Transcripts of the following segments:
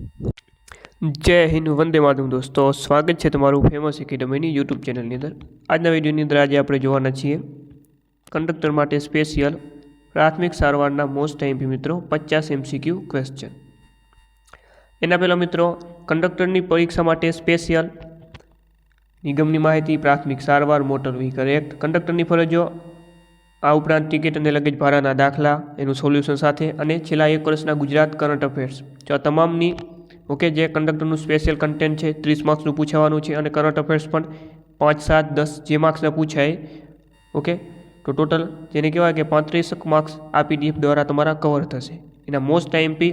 જય હિન્દ, વંદે માધુમ દોસ્તો. સ્વાગત છે તમારું ફેમસ એકેડમીની યુટ્યુબ ચેનલની અંદર. આજના વિડીયોની અંદર આજે આપણે જોવાના છીએ કંડક્ટર માટે સ્પેશિયલ પ્રાથમિક સારવારના મોસ્ટ એમપી મિત્રો પચાસ એમસીક્યુ ક્વેશ્ચન એના પહેલાં મિત્રો કંડક્ટરની પરીક્ષા માટે સ્પેશિયલ નિગમની માહિતી પ્રાથમિક સારવાર મોટર વ્હીકલ એક્ટ કંડક્ટરની ફરજો આ ઉપરાંત ટિકિટ અને લગેજ ભાડાના દાખલા, એનું સોલ્યુશન સાથે અને છેલ્લા એક વર્ષના ગુજરાત કરંટ અફેર્સ. જો આ તમામની, ઓકે, જે કંડક્ટરનું સ્પેશિયલ કન્ટેન્ટ છે, ત્રીસ માર્ક્સનું પૂછાવાનું છે અને કરંટ અફેર્સ પણ પાંચ, સાત, દસ જે માર્ક્સના પૂછાય, ઓકે, તો ટોટલ જેને કહેવાય કે પાંત્રીસ માર્ક્સ આ પીડીએફ દ્વારા તમારા કવર થશે. એના મોસ્ટ ટાઈમપી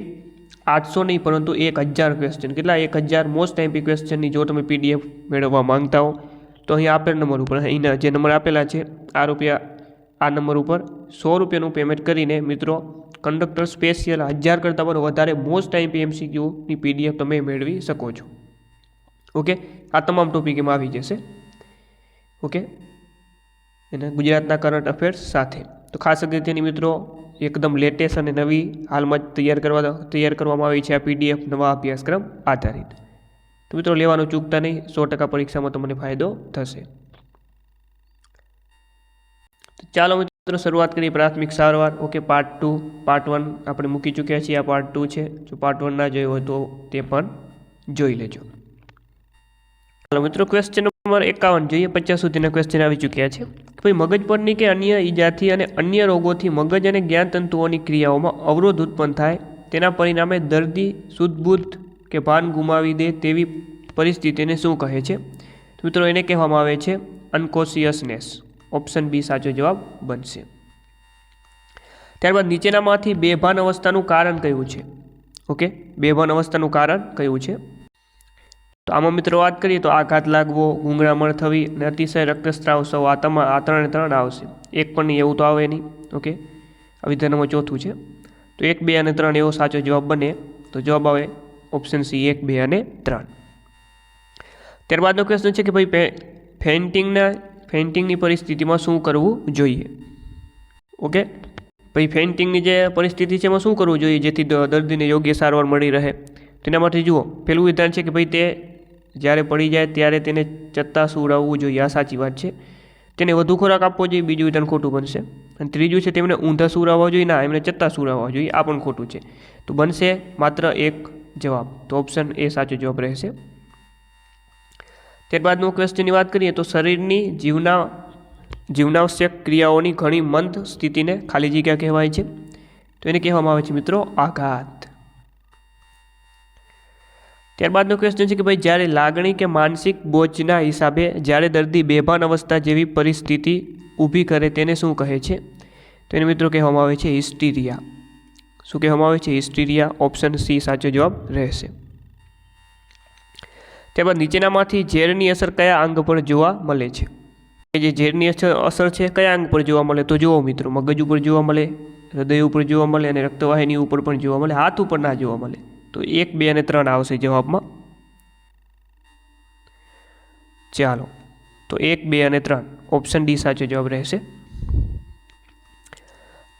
આઠસો નહીં, પરંતુ એક હજાર ક્વેશ્ચન કેટલા? એક હજાર મોસ્ટ ટાઈમપી ક્વેશ્ચનની જો તમે પીડીએફ મેળવવા માંગતા હો, તો અહીં આપેલ નંબર ઉપર અહીંના જે નંબર આપેલા છે, આ રૂપિયા આ નંબર ઉપર સો રૂપિયાનું પેમેન્ટ કરીને મિત્રો કંડક્ટર સ્પેશિયલ હજાર કરતાં પણ વધારે મોસ્ટ ટાઈમ પીએમસીક્યુની પીડીએફ તમે મેળવી શકો છો. ઓકે આ તમામ ટોપિક એમાં આવી જશે. ઓકે એને ગુજરાતના કરંટ અફેર્સ સાથે. તો ખાસ અગત્યની મિત્રો, એકદમ લેટેસ્ટ અને નવી હાલમાં જ તૈયાર કરવા, તૈયાર કરવામાં આવી છે આ પીડીએફ નવા અભ્યાસક્રમ આધારિત. તો મિત્રો, લેવાનું ચૂકતા નહીં, સો ટકા પરીક્ષામાં તમને ફાયદો થશે. તો ચાલો મિત્રો શરૂઆત કરીએ પ્રાથમિક સારવાર. Okay part two part one આપણે મૂકી ચૂક્યા છીએ. આ પાર્ટ ટુ છે. જો પાર્ટ વન ના જોયો હોય તો તે પણ જોઈ લેજો. ચાલો મિત્રો ક્વેશ્ચન નંબર એકાવન. જોઈએ પચાસ સુધીના ક્વેશ્ચન આવી ચૂક્યા છે. ભાઈ, મગજ પરની કે અન્ય ઈજાથી અને અન્ય રોગોથી મગજ અને જ્ઞાનતંતુઓની ક્રિયાઓમાં અવરોધ ઉત્પન્ન થાય, તેના પરિણામે દર્દી સુદબુદ્ધ કે ભાન ગુમાવી દે તેવી પરિસ્થિતિને શું કહે છે? મિત્રો, એને કહેવામાં આવે છે અનકોશિયસનેસ. ઓપ્શન બી સાચો જવાબ બનશે. ત્યારબાદ નીચેનામાંથી બેભાન અવસ્થાનું કારણ કયું છે? ઓકે બેભાન અવસ્થાનું કારણ કયું છે? તો આમાં મિત્રો વાત કરીએ તો આઘાત લાગવો ગુંગળામણ થવી અને અતિશય રક્તસ્રાવ સૌ આ તમામ આ ત્રણે ત્રણ આવશે. એક પણ નહીં, એવું તો આવે નહીં. ઓકે વિધાનમાં ચોથું છે. તો એક, બે અને ત્રણ એવો સાચો જવાબ બને તો જવાબ આવે ઓપ્શન સી એક, બે અને ત્રણ. ત્યારબાદનો ક્વેશ્ચન છે કે ભાઈ ફેન્ટિંગના ફેન્ટિંગની પરિસ્થિતિમાં શું કરવું જોઈએ? ઓકે ભાઈ ફેન્ટિંગની જે પરિસ્થિતિ છે એમાં શું કરવું જોઈએ? જેથી દર્દીને યોગ્ય સારવાર મળી રહે. તેના માટે જુઓ, પહેલું વિધાન છે કે ભાઈ તે જ્યારે પડી જાય ત્યારે તેને ચત્તા સુવડાવવું જોઈએ. આ સાચી વાત છે. તેને વધુ ખોરાક આપવો જોઈએ, બીજું વિધાન ખોટું બનશે. અને ત્રીજું છે તેમને ઊંધા સુરાવવા જોઈએ, ના, એમને ચત્તા સુરાવવા જોઈએ. આ પણ ખોટું છે. તો બનશે માત્ર એક જવાબ. તો ઓપ્શન એ સાચો જવાબ રહેશે. ત્યારબાદનો ક્વેશ્ચનની વાત કરીએ તો શરીરની જીવના, જીવનાવશ્યક ક્રિયાઓની ઘણી મંદ સ્થિતિને ખાલી જગ્યા કહેવાય છે. તો એને કહેવામાં આવે છે મિત્રો આઘાત. ત્યારબાદનો ક્વેશ્ચન છે કે ભાઈ જ્યારે લાગણી કે માનસિક બોજના હિસાબે જ્યારે દર્દી બેભાન અવસ્થા જેવી પરિસ્થિતિ ઊભી કરે તેને શું કહે છે? તો એને મિત્રો કહેવામાં આવે છે હિસ્ટીરિયા. શું કહેવામાં આવે છે? હિસ્ટીરિયા, ઓપ્શન સી સાચો જવાબ રહેશે. ત્યારબાદ નીચેનામાંથી ઝેરની અસર કયા અંગ પર જોવા મળે છે? કે જે ઝેરની અસર છે, કયા અંગ પર જોવા મળે? તો જુઓ મિત્રો, મગજ ઉપર જોવા મળે, હૃદય ઉપર જોવા મળે અને રક્તવાહિની ઉપર પણ જોવા મળે, હાથ ઉપર ના જોવા મળે. તો એક, બે અને ત્રણ આવશે જવાબમાં. ચાલો, તો એક, બે અને ત્રણ ઓપ્શન ડી સાચો જવાબ રહેશે.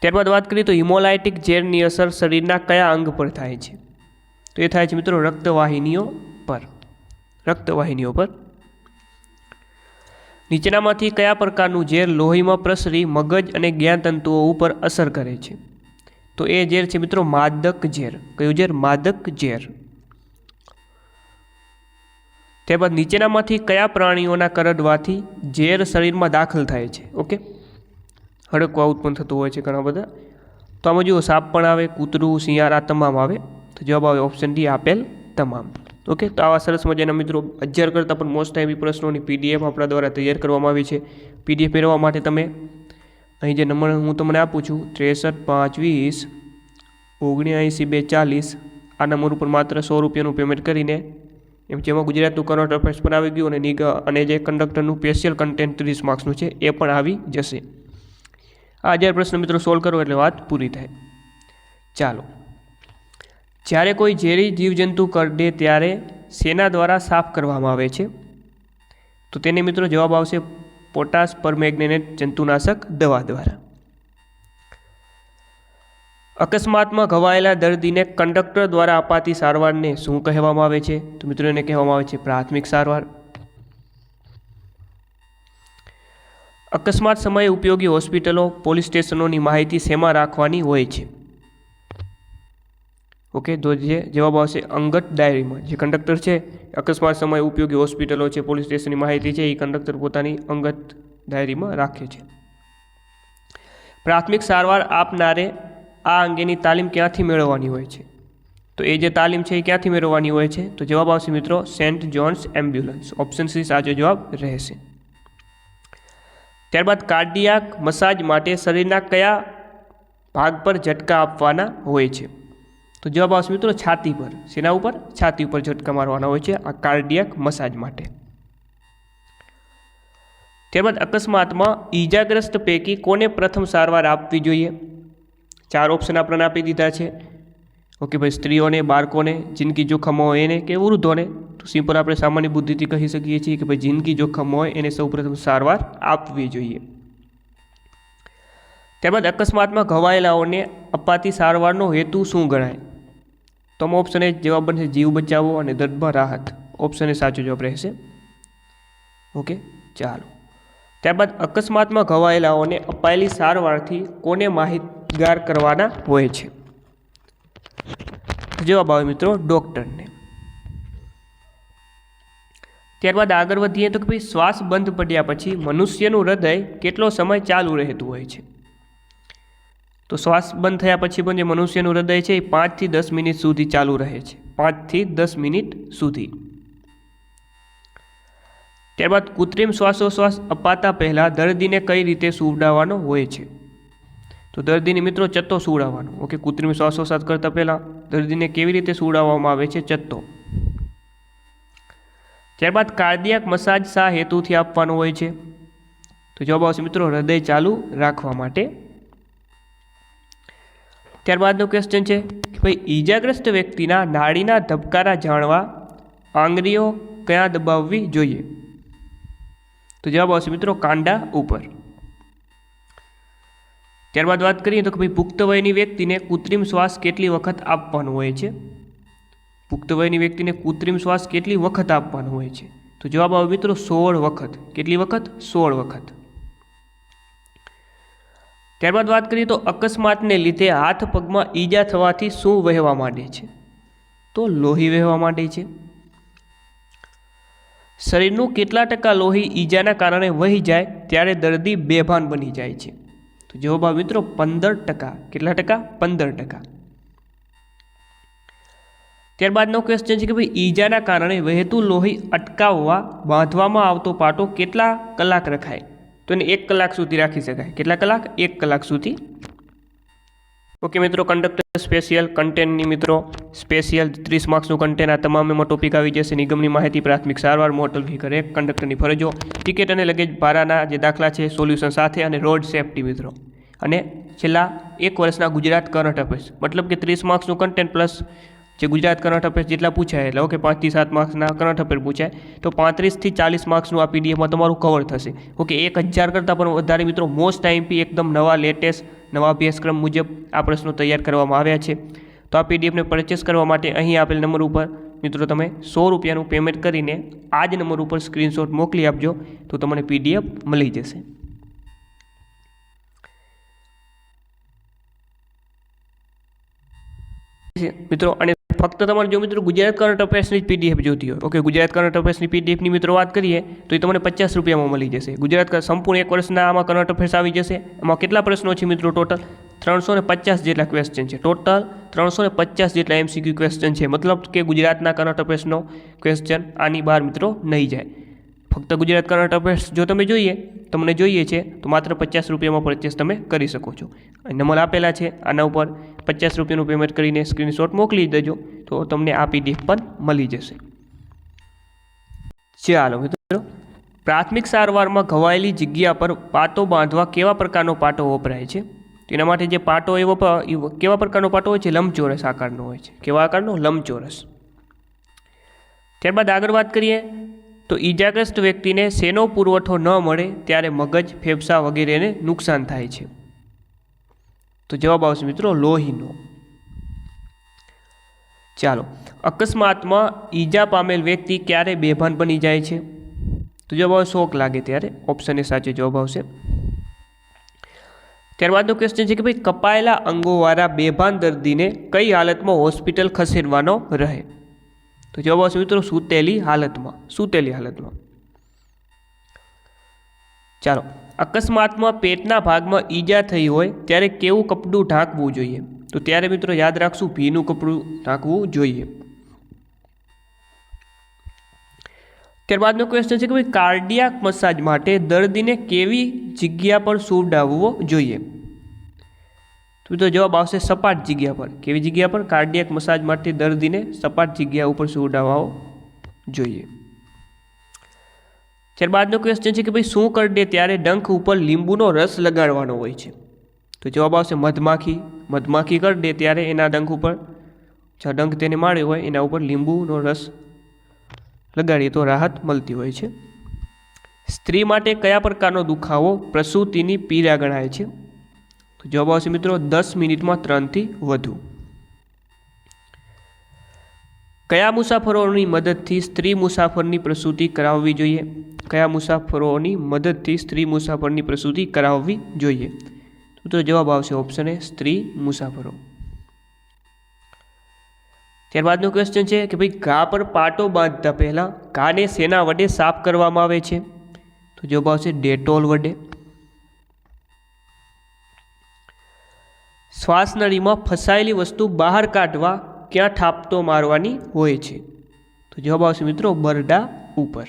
ત્યારબાદ વાત કરીએ તો હિમોલાઇટિક ઝેરની અસર શરીરના કયા અંગ પર થાય છે? તો એ થાય છે મિત્રો રક્તવાહિનીઓ પર. રક્તવાહિનીઓ પર. નીચેનામાંથી કયા પ્રકારનું ઝેર લોહીમાં પ્રસરી મગજ અને જ્ઞાનતંતુઓ ઉપર અસર કરે છે? તો એ ઝેર છે મિત્રો માદક ઝેર. કયું ઝેર? માદક ઝેર. ત્યારબાદ નીચેનામાંથી કયા પ્રાણીઓના કરડવાથી ઝેર શરીરમાં દાખલ થાય છે? ઓકે? હડકવા ઉત્પન્ન થતું હોય છે ઘણા બધા. તો આમાં જુઓ, સાપ પણ આવે, કૂતરું, શિયાળ, તમામ આવે. તો જવાબ આવે ઓપ્શન ડી, આપેલ તમામ. ઓકે? તો આવા સરસ મજાના મિત્રો હજાર કરતાં પણ મોસ્ટ ટાઈમ પ્રશ્નોની પીડીએફ આપણા દ્વારા તૈયાર કરવામાં આવી છે. પીડીએફ મેળવવા માટે તમે અહીં જે નંબર હું તમને આપું છું, ત્રેસઠ પાંચ વીસ ઓગણ્યાએંસી બે ચાલીસ આ નંબર ઉપર માત્ર સો રૂપિયાનું પેમેન્ટ કરીને એમ જેમાં ગુજરાતનું કરંટ અફેર્સ પણ આવી ગયું અને નિગ અને જે કંડક્ટરનું સ્પેશિયલ કન્ટેન્ટ ત્રીસ માર્ક્સનું છે, એ પણ આવી જશે. આ હજાર પ્રશ્ન મિત્રો સોલ્વ કરો એટલે વાત પૂરી થાય. ચાલો. જ્યારે કોઈ ઝેરી જીવજંતુ કરડે ત્યારે સેના દ્વારા સાફ કરવામાં આવે છે. તો તેને મિત્રો જવાબ આવશે પોટાશ પરમેગ્નેનેટ જંતુનાશક દવા દ્વારા. અકસ્માતમાં ઘવાયેલા દર્દીને કંડક્ટર દ્વારા અપાતી સારવારને શું કહેવામાં આવે છે? તો મિત્રો એને કહેવામાં આવે છે પ્રાથમિક સારવાર. અકસ્માત સમયે ઉપયોગી હોસ્પિટલો, પોલીસ સ્ટેશનોની માહિતી શેમાં રાખવાની હોય છે? ઓકે, તો જે જવાબ આવશે અંગત ડાયરીમાં. જે કંડક્ટર છે, અકસ્માત સમયે ઉપયોગી હોસ્પિટલો છે, પોલીસ સ્ટેશનની માહિતી છે, એ કંડક્ટર પોતાની અંગત ડાયરીમાં રાખે છે. પ્રાથમિક સારવાર આપનારે આ અંગેની તાલીમ ક્યાંથી મેળવવાની હોય છે? તો એ જે તાલીમ છે, એ ક્યાંથી મેળવવાની હોય છે? તો જવાબ આવશે મિત્રો, Saint John's Ambulance. Option C, સાચો જવાબ રહેશે. ત્યારબાદ કાર્ડિયાક મસાજ માટે શરીરના કયા ભાગ પર ઝટકા આપવાના હોય છે? તો જવાબ આવશે મિત્રો છાતી પર. શેના ઉપર? છાતી ઉપર ઝટકા મારવાના હોય છે આ કાર્ડિયાક મસાજ માટે. ત્યારબાદ અકસ્માતમાં ઈજાગ્રસ્ત પૈકી કોને પ્રથમ સારવાર આપવી જોઈએ? ચાર ઓપ્શન આપણને આપી દીધા છે. ઓકે ભાઈ, સ્ત્રીઓને, બાળકોને, જિંદગી જોખમ હોય એને કે વૃદ્ધોને? તો સિમ્પલ આપણે સામાન્ય બુદ્ધિથી કહી શકીએ છીએ કે ભાઈ, જિંદગી જોખમ હોય એને સૌપ્રથમ સારવાર આપવી જોઈએ. ત્યારબાદ અકસ્માતમાં ઘવાયેલાઓને અપાતી સારવારનો હેતુ શું ગણાય? તો આમાં ઓપ્શન એ જવાબ બનશે જીવ બચાવવો અને દર્દમાં રાહત. ઓપ્શન એ સાચો જવાબ રહેશે. ઓકે ચાલો. ત્યારબાદ અકસ્માતમાં ઘવાયેલાઓને અપાયેલી સારવારથી કોને માહિતગાર કરવાના હોય છે? જવાબ આવે મિત્રો ડૉક્ટરને. ત્યારબાદ આગળ વધીએ તો કે ભાઈ શ્વાસ બંધ પડ્યા પછી મનુષ્યનું હૃદય કેટલો સમય ચાલુ રહેતું હોય છે? તો શ્વાસ બંધ થયા પછી પણ જે મનુષ્યનું હૃદય છે એ પાંચથી દસ મિનિટ સુધી ચાલુ રહે છે. પાંચથી દસ મિનિટ સુધી. ત્યારબાદ કૃત્રિમ શ્વાસોશ્વાસ અપાતા પહેલાં દર્દીને કઈ રીતે સુવડાવવાનો હોય છે? તો દર્દીને મિત્રો ચત્તો સુવડાવવાનો. ઓકે, કૃત્રિમ શ્વાસોશ્વાસ કરતાં પહેલાં દર્દીને કેવી રીતે સુવડાવવામાં આવે છે ચત્તો? ત્યારબાદ કાર્ડિયાક મસાજ શા હેતુથી આપવાનો હોય છે? તો જવાબ આવશે મિત્રો, હૃદય ચાલુ રાખવા માટે ત્યારબાદનો ક્વેશ્ચન છે કે ભાઈ, ઈજાગ્રસ્ત વ્યક્તિના નાડીના ધબકારા જાણવા આંગળીઓ ક્યાં દબાવવી જોઈએ? તો જવાબ આવશે મિત્રો કાંડા ઉપર. ત્યારબાદ વાત કરીએ તો કે ભાઈ, પુખ્ત વયની વ્યક્તિને કૃત્રિમ શ્વાસ કેટલી વખત આપવાનો હોય છે? પુખ્ત વયની વ્યક્તિને કૃત્રિમ શ્વાસ કેટલી વખત આપવાનો હોય છે? તો જવાબ આવે મિત્રો સોળ વખત. કેટલી વખત? સોળ વખત. ત્યારબાદ વાત કરીએ તો અકસ્માતને લીધે હાથ પગમાં ઈજા થવાથી શું વહેવા માંડે છે? તો લોહી વહેવા માંડે છે. શરીરનું કેટલા ટકા લોહી ઈજાના કારણે વહી જાય ત્યારે દર્દી બેભાન બની જાય છે. તો જવાબ આવે મિત્રો પંદર ટકા. કેટલા ટકા? પંદર ટકા. ત્યારબાદનો ક્વેશ્ચન છે કે ભાઈ ઈજાના કારણે વહેતું લોહી અટકાવવા, બાંધવામાં આવતો પાટો કેટલા કલાક રખાય? તો એને એક કલાક સુધી રાખી શકાય. કેટલા કલાક? એક કલાક સુધી. ઓકે મિત્રો કંડક્ટર સ્પેશિયલ કન્ટેન્ટની મિત્રો સ્પેશિયલ ત્રીસ માર્ક્સનું કન્ટેન્ટ આ તમામ એમાં ટોપિક આવી જશે. નિગમની માહિતી પ્રાથમિક સારવાર મોટલ વ્હીકલ કરે કંડક્ટરની ફરજો ટિકિટ અને લગેજ ભાડાના જે દાખલા છે સોલ્યુશન સાથે અને રોડ સેફટી મિત્રો. અને છેલ્લા એક વર્ષના ગુજરાત કરંટ અફેર્સ મતલબ કે ત્રીસ માર્ક્સનું કન્ટેન્ટ પ્લસ જે ગુજરાત કરંટ અફેર્સ જેટલા પૂછાય, એટલે ઓકે પાંચથી સાત માર્ક્સના કરંટ અફેર પૂછાય, તો પાંત્રીસથી ચાલીસ માર્ક્સનું આ પીડીએફમાં તમારું કવર થશે. ઓકે એક હજાર કરતાં પણ વધારે મિત્રો મોસ્ટ ટાઈમથી એકદમ નવા લેટેસ્ટ નવા અભ્યાસક્રમ મુજબ આ પ્રશ્નો તૈયાર કરવામાં આવ્યા છે. તો આ પીડીએફને પરચેસ કરવા માટે અહીં આપેલ નંબર ઉપર, મિત્રો, તમે સો રૂપિયાનું પેમેન્ટ કરીને આ જ નંબર ઉપર સ્ક્રીનશોટ મોકલી આપજો, તો તમને પીડીએફ મળી જશે. મિત્રો, અને ફક્ત તમારે જો મિત્રો ગુજરાત કરંટ અફેર્સની જ પીડીએફ જોતી હોય. ઓકે ગુજરાત કરંટ અફેર્સની પીડીએફની મિત્રો વાત કરીએ, તો એ તમને પચાસ રૂપિયામાં મળી જશે. ગુજરાત સંપૂર્ણ એક વર્ષના આમાં કરંટ અફેર્સ આવી જશે. એમાં કેટલા પ્રશ્નો છે મિત્રો ટોટલ ત્રણસો ને પચાસ જેટલા ક્વેશ્ચન છે. ટોટલ ત્રણસો ને પચાસ જેટલા એમસીક્યુ ક્વેશ્ચન છે. મતલબ કે ગુજરાતના કરંટ અફેર્સનો ક્વેશ્ચન આની બહાર મિત્રો નહીં જાય. ફક્ત ગુજરાત કરંટ અફેર્સ જો તમે જોઈએ, તમને જોઈએ છે, તો માત્ર પચાસ રૂપિયામાં પરચેસ તમે કરી શકો છો. નંબર આપેલા છે, આના ઉપર પચાસ રૂપિયાનું પેમેન્ટ કરીને સ્ક્રીનશોટ મોકલી દેજો, તો તમને આ પીડીએફ પણ મળી જશે. ચાલો મિત્રો, પ્રાથમિક સારવારમાં ઘવાયેલી જગ્યા પર પાટો બાંધવા કેવા પ્રકારનો પાટો વપરાય છે? તેના માટે જે પાટો એ વપ- કેવા પ્રકારનો પાટો હોય છે? લંબચોરસ આકારનો હોય છે. કેવા આકારનો? લંબચોરસ. ત્યારબાદ આગળ વાત કરીએ તો ઈજાગ્રસ્ત વ્યક્તિને શેનો પુરવઠો ન મળે ત્યારે મગજ, ફેફસા વગેરેને નુકસાન થાય છે. તો જવાબ આવશે મિત્રો લોહીનો. ચાલો, અકસ્માતમાં ઈજા પામેલ વ્યક્તિ ક્યારે બેભાન બની જાય છે? તો જવાબ આવશે શોક લાગે ત્યારે ઓપ્શન એ સાચો જવાબ આવશે. ત્યારબાદનો ક્વેશ્ચન છે કે ભાઈ કપાયેલા અંગોવાળા બેભાન દર્દીને કઈ હાલતમાં હોસ્પિટલ ખસેડવાનો રહે? તો જવાબ આવશે મિત્રો સૂતેલી હાલતમાં સૂતેલી હાલતમાં. ચાલો, અકસ્માતમાં પેટના ભાગમાં ઈજા થઈ હોય ત્યારે કેવું કપડું ઢાંકવું જોઈએ? તો ત્યારે મિત્રો યાદ રાખશું, ભીનું કપડું ઢાંકવું જોઈએ. ત્યારબાદનો ક્વેશ્ચન છે કે ભાઈ કાર્ડિયાક મસાજ માટે દર્દીને કેવી જગ્યા પર સુવડાવવો જોઈએ? તો મિત્રો જવાબ આવશે સપાટ જગ્યા પર. કેવી જગ્યા પર? કાર્ડિયક મસાજ માટે દર્દીને સપાટ જગ્યા ઉપર સુવડાવવો જોઈએ. ત્યારબાદનો ક્વેશ્ચન છે કે ભાઈ શું કરડે ત્યારે ડંખ ઉપર લીંબુનો રસ લગાડવાનો હોય છે? તો જવાબ આવશે મધમાખી. મધમાખી કરડે ત્યારે એના ડંખ ઉપર, જો ડંખ તેને માર્યો હોય એના ઉપર લીંબુનો રસ લગાડીએ તો રાહત મળતી હોય છે. સ્ત્રી માટે કયા પ્રકારનો દુખાવો પ્રસૂતિની પીડા ગણાય છે? તો જવાબ આવશે મિત્રો દસ મિનિટમાં ત્રણથી વધુ. કયા મુસાફરોની મદદથી સ્ત્રી મુસાફરની પ્રસૂતિ કરાવવી જોઈએ? કયા મુસાફરોની મદદથી સ્ત્રી મુસાફરની પ્રસૂતિ કરાવવી જોઈએ? તો જવાબ આવશે ઓપ્શન એ સ્ત્રી મુસાફરો. ત્યારબાદનો ક્વેશ્ચન છે કે ભાઈ ઘા પર પાટો બાંધતા પહેલાં ઘાને શેના વડે સાફ કરવામાં આવે છે? તો જવાબ આવશે ડેટોલ વડે. શ્વાસનળીમાં ફસાયેલી વસ્તુ બહાર કાઢવા ક્યાં ઠાપતો મારવાની હોય છે? તો જવાબ આવશે મિત્રો બરડા ઉપર.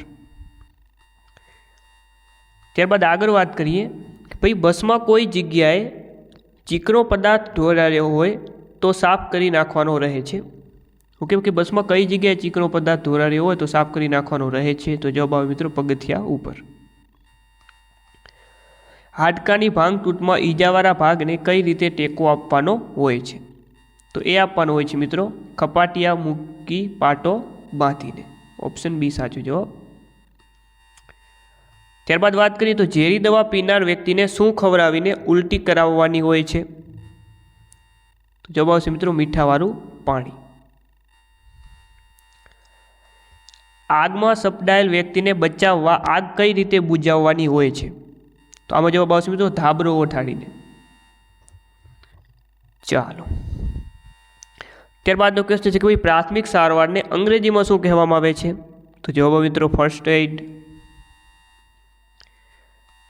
ત્યારબાદ આગળ વાત કરીએ કે ભાઈ બસમાં કોઈ જગ્યાએ ચીકણો પદાર્થ ઢોળાયો હોય તો સાફ કરી નાખવાનો રહે છે. ઓકે કે બસમાં કઈ જગ્યાએ ચીકણો પદાર્થ ઢોળાયો હોય તો સાફ કરી નાખવાનો રહે છે? તો જવાબ આવે મિત્રો પગથિયા ઉપર. હાડકાની ભાંગતૂટમાં ઈજાવાળા ભાગને કઈ રીતે ટેકો આપવાનો હોય છે? તો એ આપવાનો હોય છે મિત્રો, ખપાટિયા મૂકી પાટો બાંધીને. ઓપ્શન બી સાચો જવાબ ત્યારબાદ વાત કરીએ તો ઝેરી દવા પીનાર વ્યક્તિને શું ખવડાવીને ઉલટી કરાવવાની હોય છે? તો જવાબ આવશે મિત્રો મીઠાવાળું પાણી. આગમાં સપડાયેલ વ્યક્તિને બચાવવા આગ કઈ રીતે બુજાવવાની હોય છે? તો આમાં જવાબ આવશે મિત્રો ધાબરો ઓઠાડીને. ચાલો. ત્યારબાદનો ક્વેશ્ચન છે કે ભાઈ પ્રાથમિક સારવારને અંગ્રેજીમાં શું કહેવામાં આવે છે? તો જવાબ મિત્રો ફર્સ્ટ એડ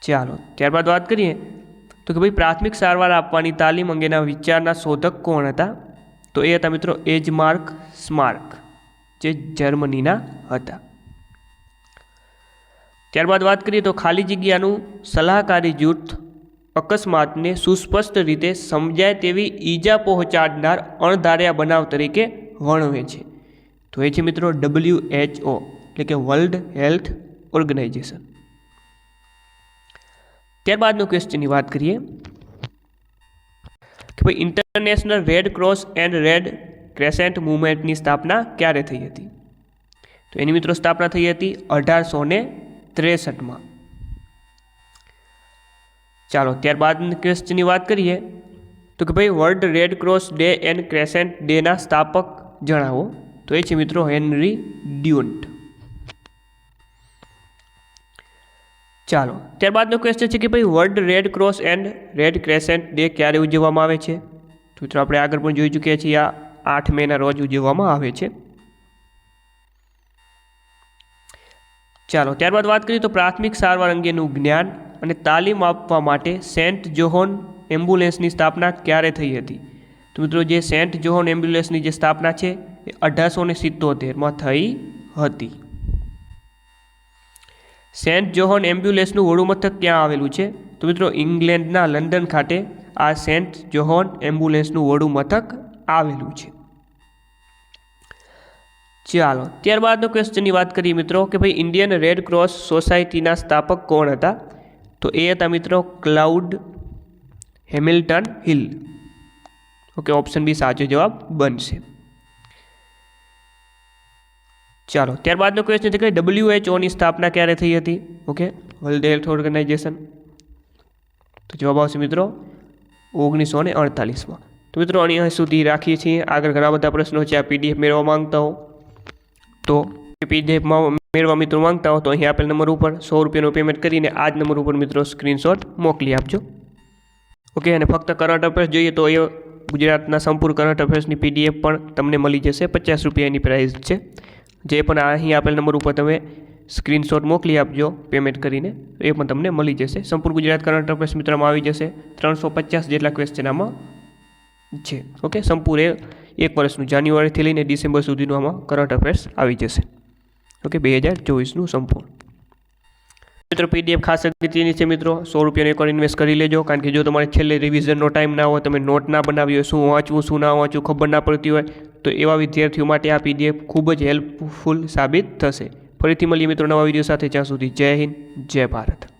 ચાલો, ત્યારબાદ વાત કરીએ. તો કે ભાઈ પ્રાથમિક સારવાર આપવાની તાલીમ અંગેના વિચારના શોધક કોણ હતા? તો એ હતા મિત્રો એજમાર્ક સ્માર્ક જે જર્મનીના હતા. ત્યારબાદ વાત કરીએ તો ખાલી જગ્યાનું સલાહકારી જૂથ અકસ્માતને સુસ્પષ્ટ રીતે સમજાય તેવી ઈજા પહોંચાડનાર અણધાર્યા બનાવ તરીકે વર્ણવે છે. તો એ છે મિત્રો ડબલ્યુ એચ ઓ, એટલે કે વર્લ્ડ હેલ્થ ઓર્ગેનાઇઝેશન. ત્યારબાદનું ક્વેશ્ચનની વાત કરીએ કે ભાઈ International Red Cross and Red Crescent મુવમેન્ટની સ્થાપના ક્યારે થઈ હતી? તો એની મિત્રો સ્થાપના થઈ હતી અઢારસો ને ત્રેસઠમાં. ચાલો, ત્યારબાદ ક્વેશ્ચનની વાત કરીએ. તો કે ભાઈ World Red Cross Day and Crescent ડેના સ્થાપક જણાવો. તો એ છે મિત્રો હેનરી ડ્યુન્ટ. ચાલો, ત્યારબાદનો ક્વેશ્ચન છે કે ભાઈ World Red Cross and Red Crescent Day ક્યારે ઉજવવામાં આવે છે? તો મિત્રો, આપણે આગળ પણ જોઈ ચૂક્યા છીએ. આ આઠ મેના રોજ ઉજવવામાં આવે છે. ચાલો, ત્યારબાદ વાત કરીએ તો પ્રાથમિક સારવાર અંગેનું જ્ઞાન અને તાલીમ આપવા માટે સેન્ટ જોહોન એમ્બ્યુલન્સની સ્થાપના ક્યારે થઈ હતી? તો મિત્રો, જે સેન્ટ જોહોન એમ્બ્યુલન્સની જે સ્થાપના છે, એ અઢારસો ને સિત્તોતેરમાં થઈ હતી. સેન્ટ જોહોન એમ્બ્યુલન્સનું વડુમથક ક્યાં આવેલું છે? તો મિત્રો, ઇંગ્લેન્ડના લંડન ખાતે આ સેન્ટ જોહોન એમ્બ્યુલન્સનું વડુમથક આવેલું છે. ચાલો, ત્યારબાદનો ક્વેશ્ચનની વાત કરીએ મિત્રો, કે ભાઈ ઇન્ડિયન રેડ ક્રોસ સોસાયટીના સ્થાપક કોણ હતા? તો એ હતા મિત્રો Claude Hamilton Hill okay option B સાચો જવાબ બનશે. ચાલો, ત્યારબાદનો ક્વેશ્ચન છે કે ડબલ્યુએચઓની સ્થાપના ક્યારે થઈ હતી? ઓકે વર્લ્ડ હેલ્થ ઓર્ગેનાઇઝેશન તો જવાબ આવશે મિત્રો ઓગણીસો ને અડતાલીસમાં. તો મિત્રો, અહીંયા સુધી રાખીએ છીએ. આગળ ઘણા બધા પ્રશ્નો છે. આ પીડીએફ મેળવવા માંગતા હો. તો પીડીએફમાં મેળવવા મિત્રો માંગતા હો તો અહીં આપેલ નંબર ઉપર સો રૂપિયાનું પેમેન્ટ કરીને આ જ નંબર ઉપર મિત્રો સ્ક્રીનશોટ મોકલી આપજો. ઓકે અને ફક્ત કરંટ અફેર્સ જોઈએ તો એ ગુજરાતના સંપૂર્ણ કરંટ અફેર્સની પીડીએફ પણ તમને મળી જશે પચાસ રૂપિયાની પ્રાઇસ છે. જે પણ અહીં આપેલ નંબર ઉપર તમે સ્ક્રીનશોટ મોકલી આપજો પેમેન્ટ કરીને, એ પણ તમને મળી જશે. સંપૂર્ણ ગુજરાત કરંટ અફેર્સ મિત્રમાં આવી જશે. ત્રણસો પચાસ જેટલા ક્વેશ્ચન આમાં છે. ઓકે સંપૂર્ણ એક વર્ષનું જાન્યુઆરીથી લઈને ડિસેમ્બર સુધીનું આમાં કરંટ અફેર્સ આવી જશે. ઓકે, બે હજાર ચોવીસનું સંપૂર્ણ. મિત્રો પીડીએફ ખાસ અગત્યની છે મિત્રો. સો રૂપિયાનો એકવાર ઇન્વેસ્ટ કરી લેજો. કારણ કે જો તમારે છેલ્લે રિવિઝનનો ટાઈમ ના હોય, તમે નોટ ના બનાવી હોય, શું વાંચવું, શું ના વાંચવું, ખબર ના પડતી હોય, તો એવા વિદ્યાર્થીઓ માટે આ પીડીએફ ખૂબ જ હેલ્પફુલ સાબિત થશે. ફરીથી મળીએ મિત્રો નવા વીડિયો સાથે. જ્યાં સુધી જય હિન્દ, જય ભારત.